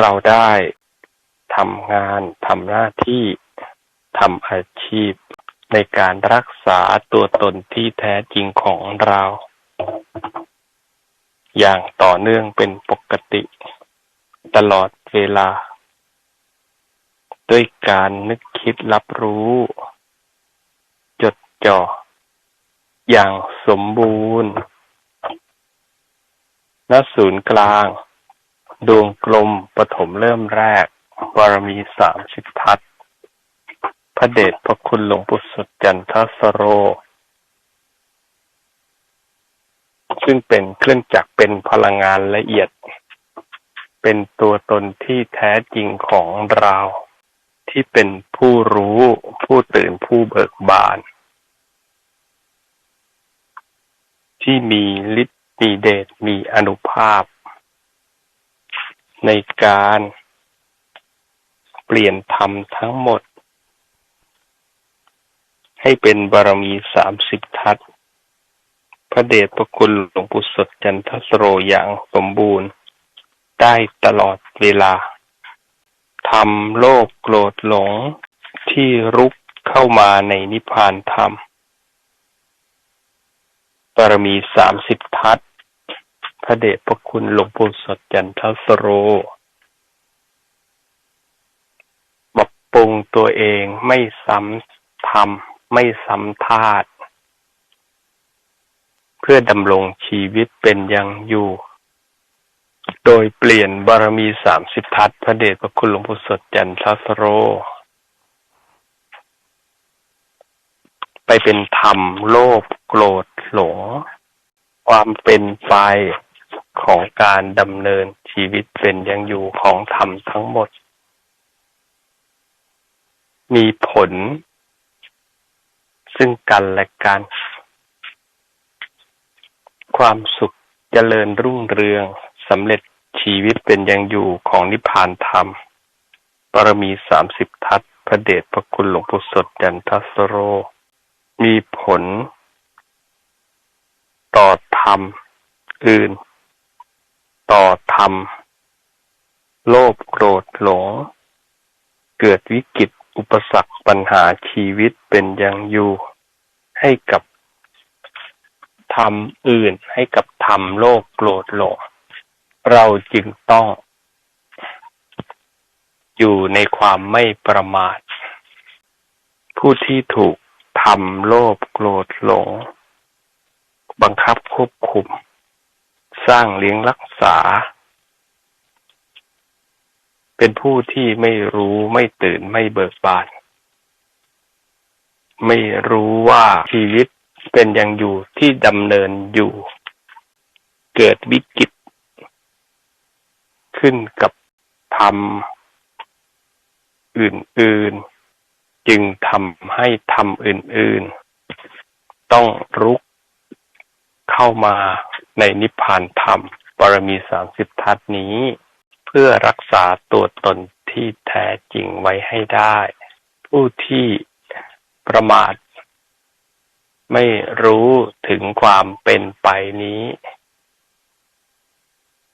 เราได้ทำงานทำหน้าที่ทำอาชีพ ในการรักษาตัวตนที่แท้จริงของเรา อย่างต่อเนื่องเป็นปกติ ตลอดเวลา ด้วยการนึกคิดรับรู้ จดจ่อ อย่างสมบูรณ์ณศูนย์กลาง ดวงกลมปฐมเริ่มแรก บารมีสามสิบทัศน์พระเดชพระคุณหลวงปู่สุดจันทสโร ซึ่งเป็นเครื่องจักรเป็นพลังงานละเอียด เป็นตัวตนที่แท้จริงของเรา ที่เป็นผู้รู้ผู้ตื่นผู้เบิกบาน ที่มีฤทธิ์มีเดชมีอนุภาพ ในการเปลี่ยนธรรมทั้งหมด ให้เป็นบารมีสามสิบทัศพระเดชพระคุณหลวงปู่สดจันทสโรอย่างสมบูรณ์ ได้ตลอดเวลาทำโลกโกรธหลงที่รุกเข้ามาในนิพพานธรรมบารมีสามสิบทัศ พระเดชพระคุณหลวงปู่สดจันทสโรปรับปรุงตัวเองไม่ซ้ำทำไม่ซ้ำธาตุเพื่อดำรงชีวิตเป็นยังอยู่ โดยเปลี่ยนบารมีสามสิบทัศพระเดชพระคุณหลวงปู่สดจันทสโร ไปเป็นธรรมโลภโกรธหลงความเป็นไป ของการดำเนินชีวิตเป็นยังอยู่ของธรรมทั้งหมด มีผล ซึ่งกันและกัน ความสุขเจริญรุ่งเรืองสำเร็จชีวิตเป็นยังอยู่ของนิพพานธรรมบารมีสามสิบทัศพระเดชพระคุณหลวงปู่สดจันทัสโร มีผล ต่อธรรมอื่น ต่อธรรม โลภโกรธหลง เกิดวิกฤตอุปสรรคปัญหาชีวิตเป็นยังอยู่ให้กับธรรมอื่นให้กับธรรมโลภโกรธหลงเราจึงต้อง อยู่ในความไม่ประมาท ผู้ที่ถูกทำโลภโกรธหลง บังคับควบคุม สร้างเลี้ยงรักษา เป็นผู้ที่ไม่รู้ไม่ตื่นไม่เบิกบานไม่รู้ว่าชีวิตเป็นยังอยู่ที่ดำเนินอยู่ เกิดวิกฤต ขึ้นกับธรรม อื่น ๆ จึงทำให้ธรรมอื่น ๆ ต้องรุก เข้ามาในนิพพานธรรมบารมีสามสิบทัศนี้ เพื่อรักษาตัวตนที่แท้จริงไว้ให้ได้ ผู้ที่ประมาท ไม่รู้ถึงความเป็นไปนี้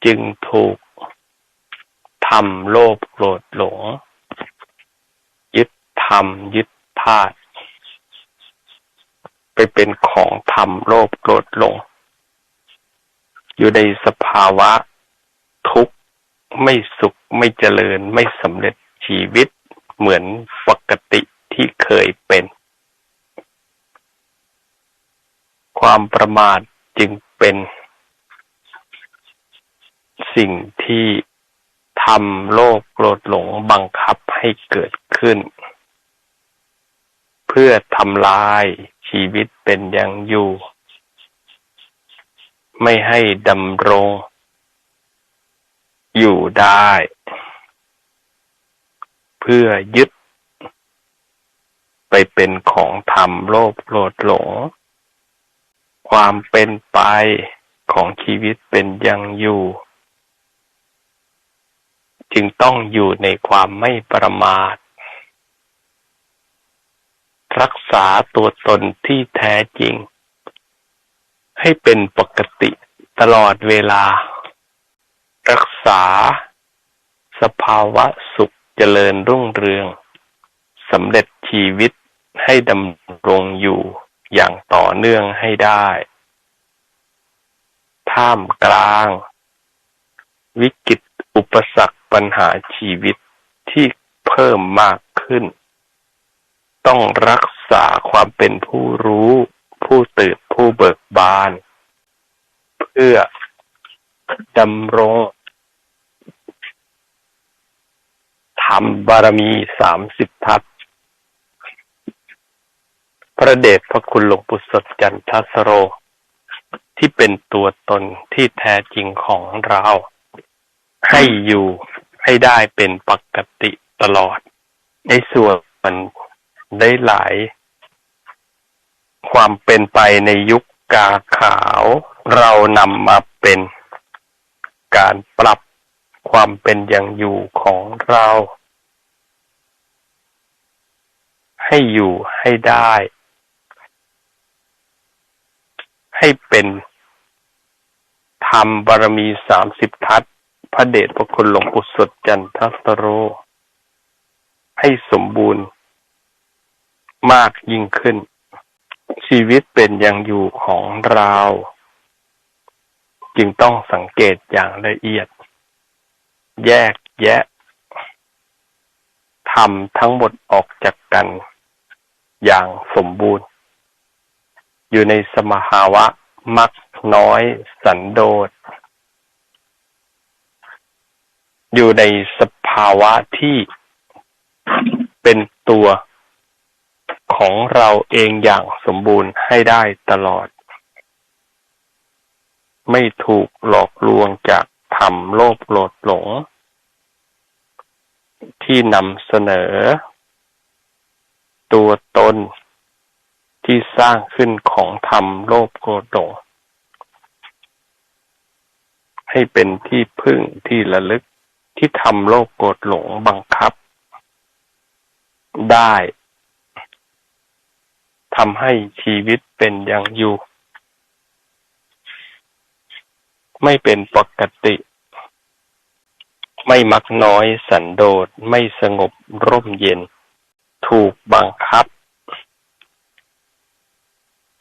จึงถูกทำโลภโกรธหลง ยึดธรรมยึดธาตุไปเป็นของธรรมโลภโกรธหลง อยู่ในสภาวะทุกข์ไม่สุขไม่เจริญไม่สำเร็จชีวิตเหมือนปกติที่เคยเป็น ความประมาทจึงเป็นสิ่งที่ทำโลภโกรธหลงบังคับให้เกิดขึ้น เพื่อทำลายชีวิตเป็นอย่างอยู่ ไม่ให้ดำรง อยู่ได้ เพื่อยึด ไปเป็นของธรรมโลภโกรธหลง ความเป็นไปของชีวิตเป็นอย่างอยู่ จึงต้องอยู่ในความไม่ประมาท รักษาตัวตนที่แท้จริง ให้เป็นปกติตลอดเวลา รักษา สภาวะสุขเจริญรุ่งเรืองสำเร็จชีวิตให้ดำรงอยู่อย่างต่อเนื่องให้ได้ ท่ามกลาง วิกฤตอุปสรรคปัญหาชีวิตที่เพิ่มมากขึ้น ต้องรักษาความเป็นผู้รู้ผู้ตื่น ผู้เบิกบาน เพื่อดำรงทำบารมีสามสิบทัศพระเดชพระคุณหลวงปู่สดจันทสโร ที่เป็นตัวตนที่แท้จริงของเรา ให้อยู่ให้ได้เป็นปกติตลอด ในส่วนมันได้หลาย ความเป็นไปในยุคกาขาว เรานำมาเป็นการปรับความเป็นอย่างอยู่ของเรา ให้อยู่ให้ได้ ให้เป็นธรรมบารมีสามสิบทัศพระเดชพระคุณหลวงปู่สดจันทสโร ให้สมบูรณ์มากยิ่งขึ้น ชีวิตเป็นอย่างอยู่ของเรา จึงต้องสังเกตอย่างละเอียด แยกแยะทำทั้งหมดออกจากกัน อย่างสมบูรณ์ อยู่ในสมภาวะมักน้อยสันโดษ อยู่ในสภาวะที่เป็นตัว ของเราเองอย่างสมบูรณ์ให้ได้ตลอด ไม่ถูกหลอกลวงจากธรรมโลภโลดหลง ที่นำเสนอ ตัวตนที่สร้างขึ้นของธรรมโลภโกรธหลงให้เป็นที่พึ่งที่ระลึกที่ทำโลภโกรธหลงบังคับ ได้ ทำให้ชีวิตเป็นอย่างอยู่ ไม่เป็นปกติ ไม่มักน้อยสันโดษไม่สงบร่มเย็น ถูกบังคับ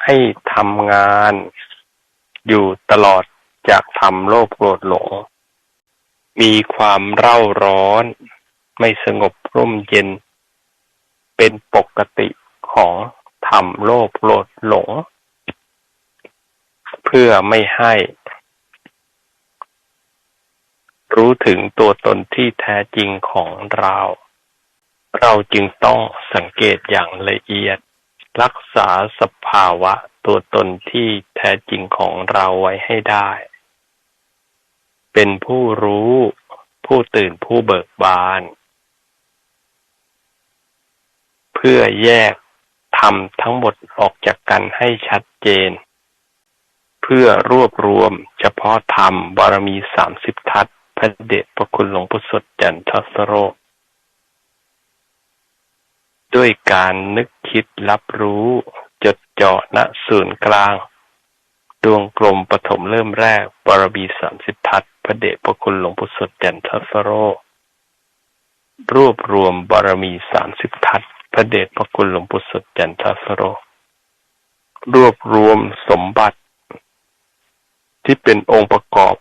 ให้ทำงานอยู่ตลอดจากทำโลภโกรธหลง มีความเร่าร้อน ไม่สงบร่มเย็น เป็นปกติของ ทำโลภโกรธหลง เพื่อไม่ให้ รู้ถึงตัวตนที่แท้จริงของเรา เราจึงต้องสังเกตอย่างละเอียด รักษาสภาวะตัวตนที่แท้จริงของเราไว้ให้ได้ เป็นผู้รู้ผู้ตื่นผู้เบิกบาน เพื่อแยก ทำทั้งหมดออกจากกันให้ชัดเจน เพื่อรวบรวมเฉพาะธรรมบารมีสามสิบทัศพระเดชพระคุณหลวงพุทธสดจันทสโรด้วยการนึกคิดรับรู้จดจ่อณศูนย์กลาง ดวงกลมปฐมเริ่มแรกบารมีสามสิบทัศพระเดชพระคุณหลวงพุทธสดจันทสโรรวบรวมบารมีสามสิบทัศ พระเดชพระคุณหลวงปู่สดจันทสโร รวบรวมสมบัติ ที่เป็นองค์ประกอบ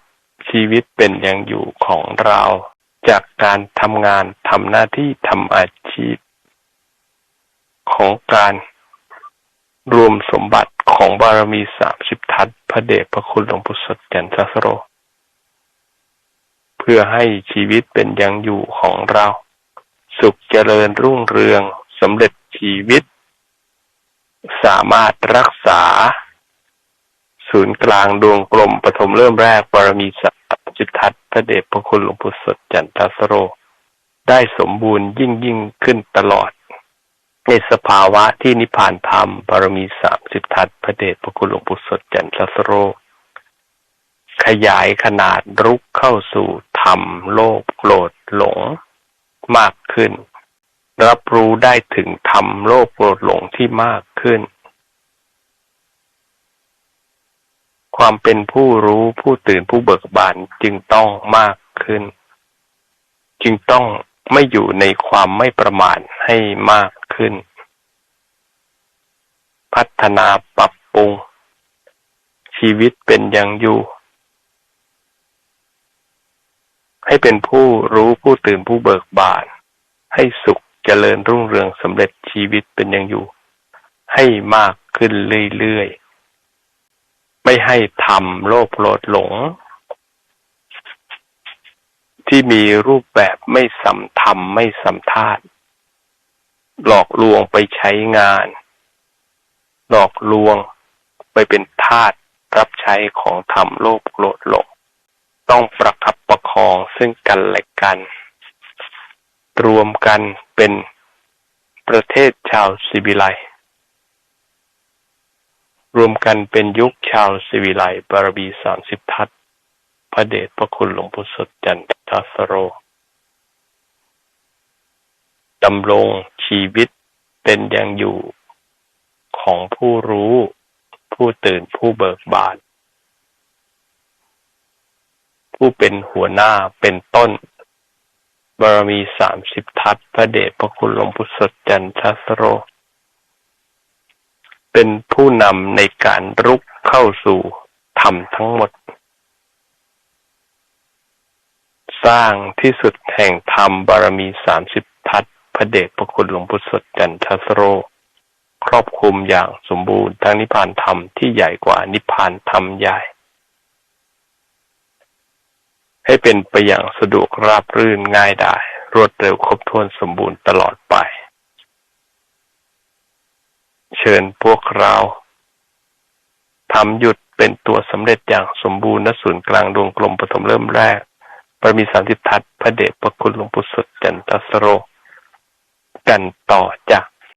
ชีวิตเป็นอย่างอยู่ของเรา จากการทำงานทำหน้าที่ทำอาชีพ ของการรวมสมบัติของบารมีสามสิบทัศพระเดชพระคุณหลวงปู่สดจันทสโร เพื่อให้ชีวิตเป็นอย่างอยู่ของเรา สุขเจริญรุ่งเรือง สำเร็จชีวิต สามารถรักษา ศูนย์กลางดวงกลมปฐมเริ่มแรกบารมีสัจุทัศพระเดชพระคุณหลวงปู่สดจันทสโร ได้สมบูรณ์ยิ่งยิ่งขึ้นตลอด ในสภาวะที่นิพพานธรรมบารมีสามสิบทัศพระเดชพระคุณหลวงปู่สดจันทสโร ขยายขนาดรุกเข้าสู่ธรรมโลภโกรธหลงมากขึ้น รับรู้ได้ถึงธรรมโลภโกรธหลงที่มากขึ้น ความเป็นผู้รู้ผู้ตื่นผู้เบิกบานจึงต้องมากขึ้น จึงต้องไม่อยู่ในความไม่ประมาทให้มากขึ้น พัฒนาปรับปรุง ชีวิตเป็นอย่างอยู่ ให้เป็นผู้รู้ผู้ตื่นผู้เบิกบานให้สุข เจริญรุ่งเรืองสำเร็จชีวิตเป็นอย่างอยู่ ให้มากขึ้นเรื่อยๆ ไม่ให้ทำโลภโลดหลง ที่มีรูปแบบไม่สำธรรมไม่สำทาตหลอกลวงไปใช้งาน หลอกลวงไปเป็นทาสรับใช้ของธรรมโลภโกรธหลง ต้องประคับประคองซึ่งกันและกัน รวมกัน เป็นประเทศชาวสิบิไลรวมกันเป็นยุคชาวสิวิไลบารบีสามสิบทัศพระเดชพระคุณหลวงปู่สดจันทสโรดำรงชีวิตเป็นอย่างอยู่ของผู้รู้ ผู้ตื่นผู้เบิกบาน ผู้เป็นหัวหน้าเป็นต้น บารมีสามสิบทัศ พระเดชพระคุณหลวงปู่สดจันทสโร เป็นผู้นำในการรุกเข้าสู่ธรรมทั้งหมด สร้างที่สุดแห่งธรรมบารมีสามสิบทัศ พระเดชพระคุณหลวงพุทธสดจันทสโร ครอบคลุมอย่างสมบูรณ์ทั้งนิพพานธรรมที่ใหญ่กว่านิพพานธรรมใหญ่ ให้เป็นไปอย่างสะดวกราบรื่นง่ายได้รวดเร็วครบถ้วนสมบูรณ์ตลอดไป เชิญพวกเราทำหยุดเป็นตัวสำเร็จอย่างสมบูรณ์ณศูนย์กลางดวงกลมปฐมเริ่มแรก ประมีสามสิบทัศพระเดชพระคุณหลวงปู่สดจันทสโร กันต่อจาก